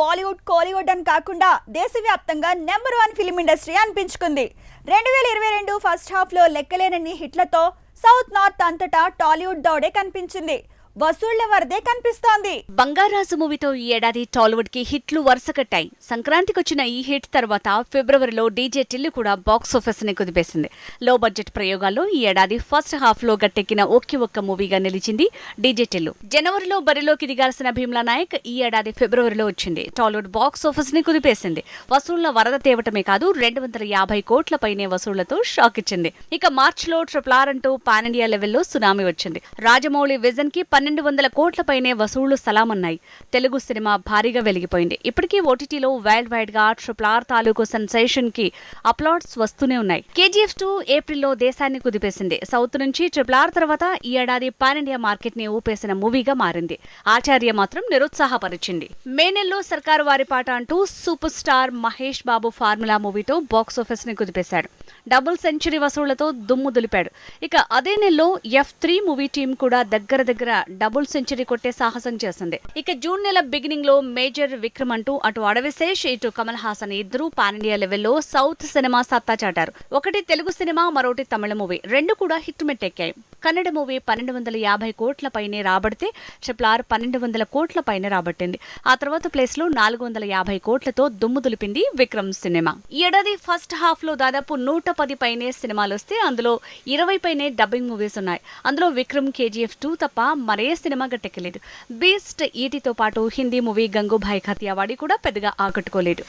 బాలీవుడ్ కోలీవుడ్ అని కాకుండా దేశవ్యాప్తంగా నెంబర్ వన్ ఫిలిం ఇండస్ట్రీ అనిపించుకుంది. రెండు వేల ఇరవై రెండు ఫస్ట్ హాఫ్లో లెక్కలేనన్ని హిట్లతో సౌత్ నార్త్ అంతటా టాలీవుడ్ దౌడే కనిపించింది. వసూళ్ళ వరదే కనిపిస్తోంది. బంగారాజు మూవీతో ఈ ఏడాది టాలీవుడ్కి హిట్లు వరుస కట్టాయి. సంక్రాంతికి వచ్చిన ఈ హిట్ తర్వాత ఫిబ్రవరిలో డీజే టిల్లు కూడా బాక్స్ ఆఫీస్ని కుదిపేసింది. లో బడ్జెట్ ప్రయోగాల్లో ఈ ఏడాది ఫస్ట్ హాఫ్లో గట్టెక్కిన ఒకే ఒక్క మూవీగా నిలిచింది డీజే టిల్లు. జనవరిలో బరిలోకి దిగాల్సిన భీమ్లా నాయక్ ఈ ఏడాది ఫిబ్రవరిలో వచ్చింది. టాలీవుడ్ బాక్స్ ఆఫీస్ని కుదిపేసింది. వసూళ్ళ వరద తేవటమే కాదు రెండు వందల యాభై కోట్ల పైనే వసూళ్ళతో షాక్ ఇచ్చింది. ఇక మార్చిలో ట్రిపుల్ ఆర్ అంటూ పాన్ ఇండియా లెవెల్లో సునామీ వచ్చింది. రాజమౌళి విజన్కి పన్నెండు వందల కోట్ల పైనే వసూళ్ళు సలామన్నాయి. తెలుగు సినిమా భారీగా వెలిగిపోయింది. ఇప్పటికీ ఓటీటీలో వైల్డ్ వైడ్గా ట్రిపుల్ ఆర్ తాలూకు సెన్సేషన్కి అప్లాడ్స్ వస్తూనే ఉన్నాయి. కేజీఎఫ్ టూ ఏప్రిల్లో దేశాన్ని కుదిపేసింది. సౌత్ నుంచి ట్రిపుల్ ఆర్ తర్వాత ఈ ఏడాది పాన్ ఇండియా మార్కెట్ని ఊపేసిన మూవీగా మారింది. ఆచార్య మాత్రం నిరుత్సాహపరిచింది. మే నెలలో సర్కారు వారి పాట అంటూ super star Mahesh Babu formula మూవీతో బాక్స్ ఆఫీస్ని కుదిపేశాడు. డబుల్ సెంచరీ వసూళ్ళతో దుమ్ము దులిపాడు. ఇక అదే నెలలో ఎఫ్ త్రీ మూవీ టీం కూడా దగ్గర దగ్గర డబుల్ సెంచరీ కొట్టే సాహసం చేసింది. ఇక జూన్ నెల బిగినింగ్లో మేజర్ విక్రమ్ అంటూ అటు అడవిశేష్ ఇటు కమల్ హాసన్ ఇద్దరు పాన్ ఇండియా లెవెల్లో సౌత్ సినిమా సత్తా చాటారు. ఒకటి తెలుగు సినిమా మరోటి తమిళ మూవీ. రెండు కూడా హిట్ మెట్టెక్కాయి. కన్నడ మూవీ పన్నెండు వందల యాభై కోట్ల పైనే రాబడితే ట్రిపుల్ ఆర్ పన్నెండు వందల కోట్ల పైన రాబట్టింది. ఆ తర్వాత ప్లేస్లో నాలుగు వందల యాభై కోట్లతో దుమ్ము దులిపింది విక్రమ్ సినిమా. ఈ ఏడాది ఫస్ట్ హాఫ్లో దాదాపు నూట పది పైనే సినిమాలు వస్తే అందులో ఇరవై పైనే డబ్బింగ్ మూవీస్ ఉన్నాయి. అందులో విక్రమ్ కేజీఎఫ్ టూ తప్ప మరే సినిమా గట్టెక్కలేదు. బీస్ట్ ఈటీతో పాటు హిందీ మూవీ గంగూభాయ్ ఖతియావాడి కూడా పెద్దగా ఆకట్టుకోలేదు.